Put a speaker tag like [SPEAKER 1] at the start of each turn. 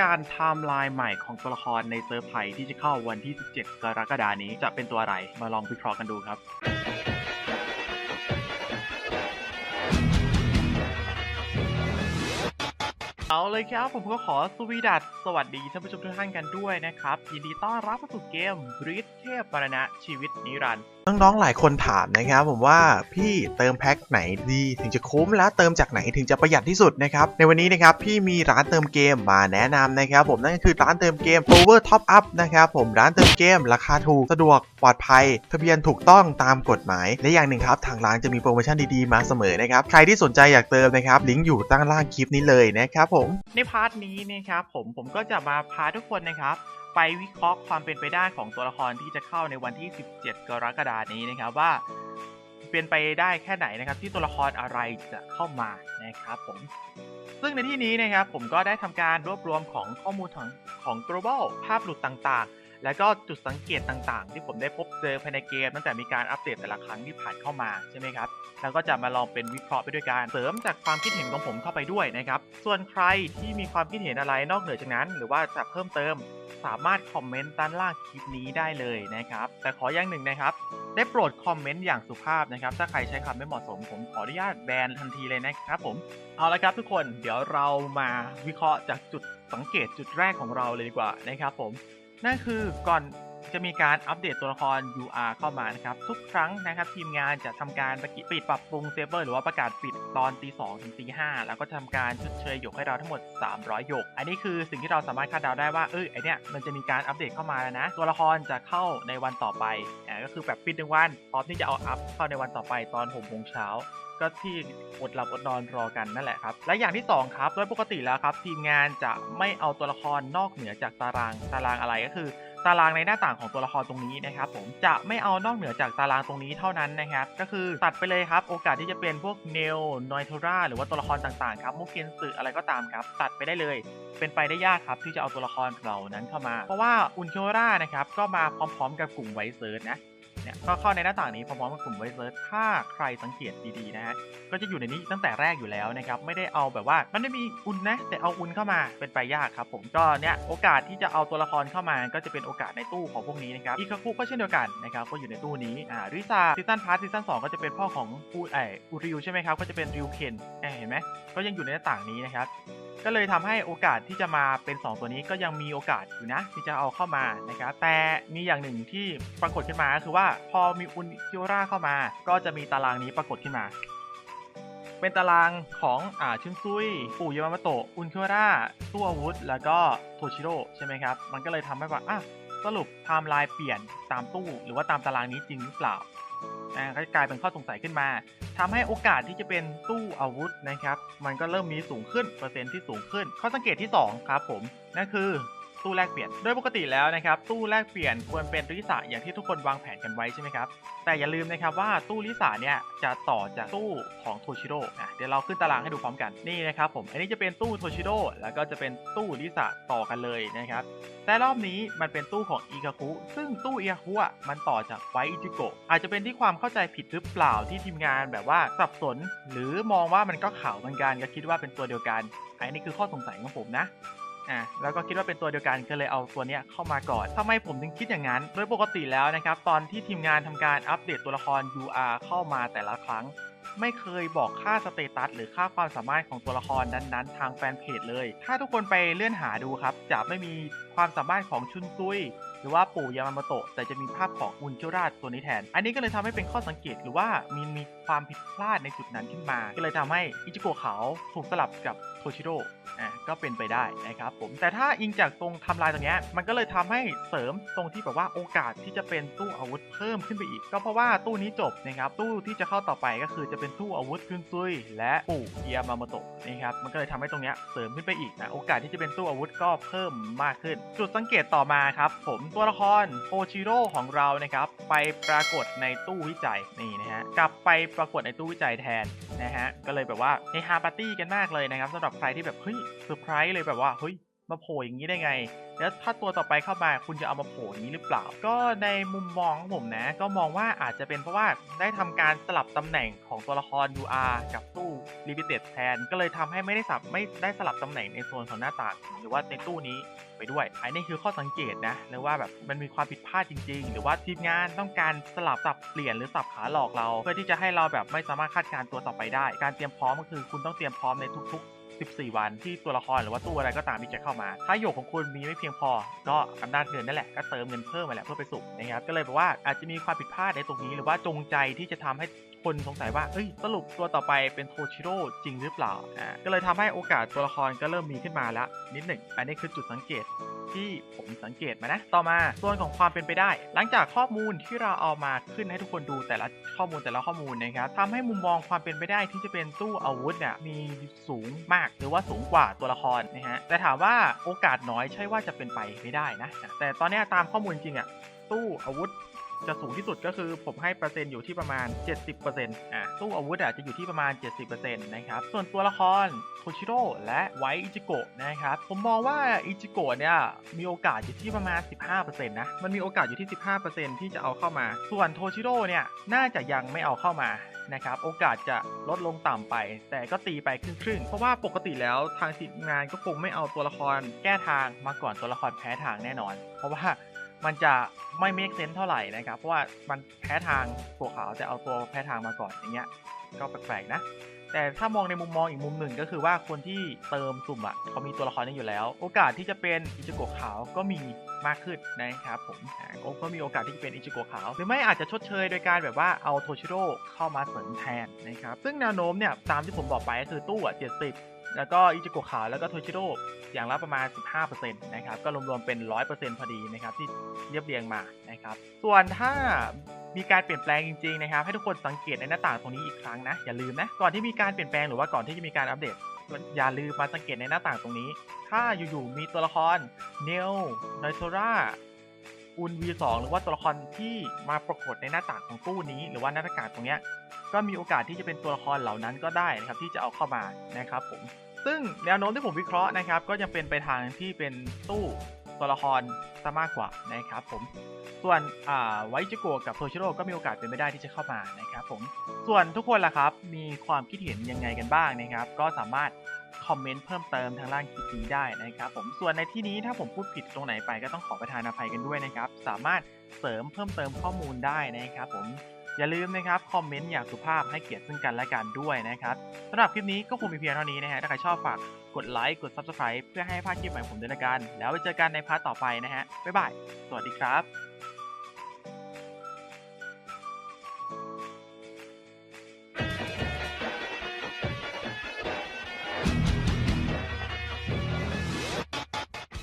[SPEAKER 1] การไทม์ไลน์ใหม่ของตัวละครในเซิร์ฟไทยที่จะเข้าวันที่ 17 กรกฎานี้จะเป็นตัวอะไร มาลองวิเคราะห์กันดูครับเอาเลยครับผมก็ขอสวีดัสสวัสดีท่านผู้ชมทุกท่านกันด้วยนะครับ ยินดีต้อนรับเข้าสู่เกมริษเทพมรณะชีวิตนิรันดร์
[SPEAKER 2] น้องๆ หลายคนถามนะครับผมว่าพี่เติมแพ็คไหนดีถึงจะคุ้มและเติมจากไหนถึงจะประหยัดที่สุดนะครับในวันนี้นะครับพี่มีร้านเติมเกมมาแนะนำนะครับผมนั่นก็คือร้านเติมเกม Power Top Up นะครับผมร้านเติมเกม ราคาถูกสะดวกปลอดภัย ทะเบียนถูกต้องตามกฎหมาย และอย่างหนึ่งครับทางร้านจะมีโปรโมชั่นดีๆมาเสมอนะครับใครที่สนใจอยากเติมนะครับลิงก์อยู่ตั้งล่างคลิปนี้เลยนะครับผม
[SPEAKER 1] ในพาร์ทนี้นะครับผมผมก็จะมาพาทุกคนนะครับ ไปวิเคราะห์ความเป็นไปได้ของตัวละครที่จะเข้าในวันที่ 17 กรกฎานี้นะครับว่า เป็นไปได้แค่ไหนนะครับ ที่ตัวละครอะไรจะเข้ามานะครับผมซึ่งในที่นี้นะครับผมก็ได้ทำการรวบรวมของข้อมูลของของ global ภาพหลุดต่างๆ แล้วก็จุดสังเกตต่างๆ ที่ผมได้พบเจอภายในเกม ตั้งแต่มีการอัปเดตแต่ละครั้งที่ผ่านเข้ามาใช่ไหมครับแล้วก็จะมาลองเป็นวิเคราะห์ไปด้วยกันเสริมจากความคิดเห็นของผมเข้าไปด้วยนะครับส่วนใครที่มีความคิดเห็นอะไรนอกเหนือจากนั้น หรือว่าจะเพิ่มเติมสามารถคอมเมนต์ด้านล่างคลิปนี้ได้เลยนะครับ แต่ขออย่างหนึ่งนะครับ ได้โปรดคอมเมนต์อย่างสุภาพนะครับ ถ้าใครใช้คำไม่เหมาะสมผมขออนุญาตแบนทันทีเลยนะครับผม เอาละครับทุกคน เดี๋ยวเรามาวิเคราะห์จากจุดสังเกตจุดแรกของเราเลยดีกว่านะครับผม นั่นคือก่อนจะมีการอัปเดตตัวละคร UR เข้ามานะครับ ทุกครั้งนะครับ ทีมงานจะทำการปิดปรับปรุงเซฟเวอร์หรือว่าประกาศปิดตอนตีสองถึงตีห้าแล้วก็ทำการชดเชยหยกให้เราทั้งหมด 300หยก อันนี้คือสิ่งที่เราสามารถคาดเดาได้ว่าเออไอเนี้ยมันจะมีการอัปเดตเข้ามาแล้วนะ ตัวละครจะเข้าในวันต่อไป ก็คือแบบปิดหนึ่งวันพร้อมที่จะเอาอัพเข้าในวันต่อไปตอน6โมงเช้าก็ที่อดหลับอดนอนรอกันนั่นแหละครับ และอย่างที่ 2 ครับ โดยปกติแล้วครับ ทีมงานจะไม่เอาตัวละครนอกเหนือจากตารางตารางอะไรก็คือ ตารางในหน้าต่างของตัวละครตรงนี้นะครับ ผมจะไม่เอานอกเหนือจากตารางตรงนี้เท่านั้นนะครับ ก็คือตัดไปเลยครับโอกาสที่จะเป็นพวกเนลนอยโทราหรือว่าตัวละครต่างๆครับมุกเกนสึอะไรก็ตามครับ ตัดไปได้เลย เป็นไปได้ยากครับ ที่จะเอาตัวละครเหล่านั้นเข้ามา เพราะว่าอุนเคิรานะครับก็มาพร้อม ๆ กับกลุ่มไวเซิร์นะ เนี่ยก็เข้าในหน้าต่างนี้พร้อมๆกับกลุ่มไวเซิร์ถ้าใครสังเกตดีๆนะฮะก็จะอยู่ในนี้ตั้งแต่แรกอยู่แล้วนะครับไม่ได้เอาแบบว่ามันไม่มีอุนนะแต่เอาอุนเข้ามาเป็นไปยากครับผมก็เนี่ยโอกาสที่จะเอาตัวละครเข้ามาก็จะเป็นโอกาสในตู้ของพวกนี้นะครับอีคาคุก็เช่นเดียวกันนะครับก็อยู่ในตู้นี้อ่าริซาซีซั่นพาร์ทซีซั่นสองก็จะเป็นพ่อของอูไออูริวใช่ไหมครับก็จะเป็นริวเคนเห็นไหมก็ยังอยู่ในหน้าต่างนี้นะครับ ก็เลยทำให้โอกาสที่จะมาเป็น 2 ตัวนี้ก็ยังมีโอกาสอยู่นะ ที่จะเอาเข้ามานะครับแต่มีอย่างหนึ่งที่ปรากฏขึ้นมาก็คือว่าพอมีอุนคิโอราเข้ามา ก็จะมีตารางนี้ปรากฏขึ้นมา เป็นตารางของอ่าชุนซุย ปู่ยามาโตะอุนคิโอราตู้อาวุธ แล้วก็โทชิโร่ใช่ไหมครับ มันก็เลยทำให้ว่าอะสรุปไทม์ไลน์เปลี่ยนตามตู้ หรือว่าตามตารางนี้จริงหรือเปล่า อ่าก็กลายเป็นข้อสงสัยขึ้นมาทำให้โอกาสที่จะเป็นตู้อาวุธนะครับ มันก็เริ่มมีสูงขึ้นเปอร์เซ็นต์ที่สูงขึ้น ข้อสังเกตที่ 2 ครับผมนั่นคือ ตู้แลกเปลี่ยน โดยปกติแล้วนะครับ ตู้แลกเปลี่ยนควรเป็นริสะอย่างที่ทุกคนวางแผนกันไว้ใช่ไหมครับ แต่อย่าลืมนะครับว่าตู้ริสะเนี่ยจะต่อจากตู้ของโทชิโร่อะเดี๋ยวเราขึ้นตารางให้ดูพร้อมกัน นี่นะครับผม อันนี้จะเป็นตู้โทชิโร่แล้วก็จะเป็นตู้ริสะต่อกันเลยนะครับ แต่รอบนี้มันเป็นตู้ของอีกาคุซึ่งตู้อีกาคุอะมันต่อจากไวอิจิโกะ อาจจะเป็นที่ความเข้าใจผิดหรือเปล่าที่ทีมงานแบบว่าสับสน หรือมองว่ามันก็ขาวเหมือนกันก็คิดว่าเป็นตัวเดียวกันอันนี้คือข้อสงสัยของผมนะ อะแล้วก็คิดว่าเป็นตัวเดียวกันก็เลยเอาตัวเนี้ยเข้ามาก่อนทำไมผมถึงคิดอย่างนั้น โดยปกติแล้วนะครับตอนที่ทีมงานทำการอัปเดตตัวละคร UR เข้ามาแต่ละครั้ง ไม่เคยบอกค่าสเตตัสหรือค่าความสามารถของตัวละครนั้นๆ ทางแฟนเพจเลย ถ้าทุกคนไปเลื่อนหาดูครับ จะไม่มีความสามารถของชุนซุยหรือว่าปู่ยามาโมโตะแต่จะมีภาพของอุนเคิราชตัวนี้แทน อันนี้ก็เลยทำให้เป็นข้อสังเกตหรือว่ามีมีความผิดพลาดในจุดนั้นขึ้นมา ก็เลยทำให้อิจิโกะขาวถูกสลับกับ โทชิโร่อะก็เป็นไปได้นะครับผมแต่ถ้าอิงจากตรงทำลายตรงเนี้ยมันก็เลยทำให้เสริมตรงที่แบบว่าโอกาสที่จะเป็นตู้อาวุธเพิ่มขึ้นไปอีก ก็เพราะว่าตู้นี้จบนะครับตู้ที่จะเข้าต่อไปก็คือจะเป็นตู้อาวุธคุนซุย และปู่ยามาโมโตะนะครับมันก็เลยทำให้ตรงเนี้ยเสริมขึ้นไปอีกนะโอกาสที่จะเป็นตู้อาวุธก็เพิ่มมากขึ้น จุดสังเกตต่อมาครับผมตัวละครโอชิโร่ของเรานะครับไปปรากฏในตู้วิจัยนี่นะฮะกลับไปปรากฏในตู้วิจัยแทนนะฮะก็เลยแบบว่าเฮฮาปาร์ตี้กันมากเลยนะครับสำหรับใครที่แบบเฮ้ยเซอร์ไพรส์เลยแบบว่าเฮ้ยมาโผล่อย่างนี้ได้ไง แล้วถ้าตัวต่อไปเข้ามาคุณจะเอามาโผล่อย่างนี้หรือเปล่า ก็ในมุมมองของผมนะ ก็มองว่าอาจจะเป็นเพราะว่าได้ทำการสลับตำแหน่งของตัวละคร UR กับตู้ Limited แทน ก็เลยทำให้ไม่ได้สับไม่ได้สลับตำแหน่งในโซนของหน้าต่างหรือว่าในตู้นี้ไปด้วยอันนี้คือข้อสังเกตนะหรือว่าแบบมันมีความผิดพลาดจริง ๆ หรือว่าทีมงานต้องการสลับสับเปลี่ยนหรือสับขาหลอกเรา เพื่อที่จะให้เราแบบไม่สามารถคาดการณ์ตัวต่อไปได้ การเตรียมพร้อมก็คือคุณต้องเตรียมพร้อมในทุก ๆ 14 วันที่ตัวละครหรือว่าตู้อะไรก็ตามที่จะเข้ามา ถ้าหยกของคุณมีไม่เพียงพอ ก็อำนาจเงินนั่นแหละก็เติมเงินเพิ่มมาแหละเพื่อไปสุ่มนะครับก็เลยบอกว่าอาจจะมีความผิดพลาดในตรงนี้หรือว่าจงใจที่จะทำให้ คนสงสัยว่าเฮ้ยสรุปตัวต่อไปเป็นโทชิโร่จริงหรือเปล่าอ่าก็เลยทำให้โอกาสตัวละครก็เริ่มมีขึ้นมาแล้วนิดหนึ่งอันนี้คือจุดสังเกตที่ผมสังเกตมานะ ต่อมาส่วนของความเป็นไปได้ หลังจากข้อมูลที่เราเอามาขึ้นให้ทุกคนดูแต่ละข้อมูลแต่ละข้อมูลนะครับทำให้มุมมองความเป็นไปได้ที่จะเป็นตู้อาวุธเนี่ยมีสูงมากหรือว่าสูงกว่าตัวละครนะฮะแต่ถามว่าโอกาสน้อยใช่ว่าจะเป็นไปไม่ได้นะ แต่ตอนนี้ตามข้อมูลจริงอะตู้อาวุธ จะสูงที่สุดก็คือผมให้เปอร์เซ็นต์อยู่ที่ประมาณ 70%อะตู้อาวุธอะจะอยู่ที่ประมาณ 70%นะครับส่วนตัวละครโทชิโร่และไวอิจิโกะนะครับผมมองว่าอิจิโกะเนี่ยมีโอกาสอยู่ที่ประมาณ 15%นะมันมีโอกาสอยู่ที่ 15%ที่จะเอาเข้ามา ส่วนโทชิโร่เนี่ยน่าจะยังไม่เอาเข้ามานะครับโอกาสจะลดลงต่ำไป แต่ก็ตีไปครึ่งๆ เพราะว่าปกติแล้วทางทีมงานก็คงไม่เอาตัวละครแก้ทางมาก่อนตัวละครแพ้ทางแน่นอน เพราะว่า มันจะไม่ make sense เท่าไหร่นะครับ เพราะว่ามันแพ้ทางตัวขาวแต่เอาตัวแพ้ทางมาก่อนอย่างเงี้ยก็แปลกๆนะ แต่ถ้ามองในมุมมองอีกมุมหนึ่งก็คือว่าคนที่เติมสุ่มอะเขามีตัวละครนี้อยู่แล้ว โอกาสที่จะเป็นอิจิโกะขาวก็มีมากขึ้นนะครับผมอ่าก็ก็มีโอกาสที่จะเป็นอิจิโกะขาว หรือไม่อาจจะชดเชยโดยการแบบว่าเอาโทชิโร่เข้ามาเสริมแทนนะครับ ซึ่งแนวโน้มเนี่ยตามที่ผมบอกไปก็คือตู้อะ70 แล้วก็อิจิโกะขาวแล้วก็โทชิโร่อย่างละประมาณ 15%นะครับก็รวมๆเป็น 100%พอดีนะครับที่เรียบเรียงมานะครับส่วนถ้ามีการเปลี่ยนแปลงจริงๆนะครับให้ทุกคนสังเกตในหน้าต่างตรงนี้อีกครั้งนะอย่าลืมนะก่อนที่มีการเปลี่ยนแปลงหรือว่าก่อนที่จะมีการอัปเดตอย่าลืมมาสังเกตในหน้าต่างตรงนี้ ถ้าอยู่ๆมีตัวละครเนลไนโซราอุน V2 หรือว่าตัวละครที่มาปรากฏในหน้าต่างของตู้นี้ หรือว่าหน้าต่างตรงเนี้ย ก็มีโอกาสที่จะเป็นตัวละครเหล่านั้นก็ได้นะครับที่จะเอาเข้ามานะครับผมซึ่งแนวโน้มที่ผมวิเคราะห์นะครับก็ยังเป็นไปทางที่เป็นตู้ตัวละครซะมากกว่านะครับผมส่วนอ่าไวจิโกะกับโทชิโร่ก็มีโอกาสเป็นไปได้ที่จะเข้ามานะครับผมส่วนทุกคนล่ะครับมีความคิดเห็นยังไงกันบ้างนะครับ ก็สามารถคอมเมนต์เพิ่มเติมทางล่างคลิปนี้ได้นะครับผมส่วนในที่นี้ถ้าผมพูดผิดตรงไหนไปก็ต้องขอประทานอภัยกันด้วยนะครับ สามารถเสริมเพิ่มเติมข้อมูลได้นะครับผม อย่าลืมนะครับ คอมเมนต์อย่างสุภาพให้เกียรติซึ่งกันและกันด้วยนะครับสำหรับคลิปนี้ก็คงมีเพียงเท่านี้นะฮะถ้าใครชอบฝากกดไลค์กด Subscribe เพื่อให้พลาดคลิปใหม่ผมด้วยละกัน แล้วไปเจอกันในพาร์ทต่อไปนะฮะบ๊ายบายสวัสดีครับ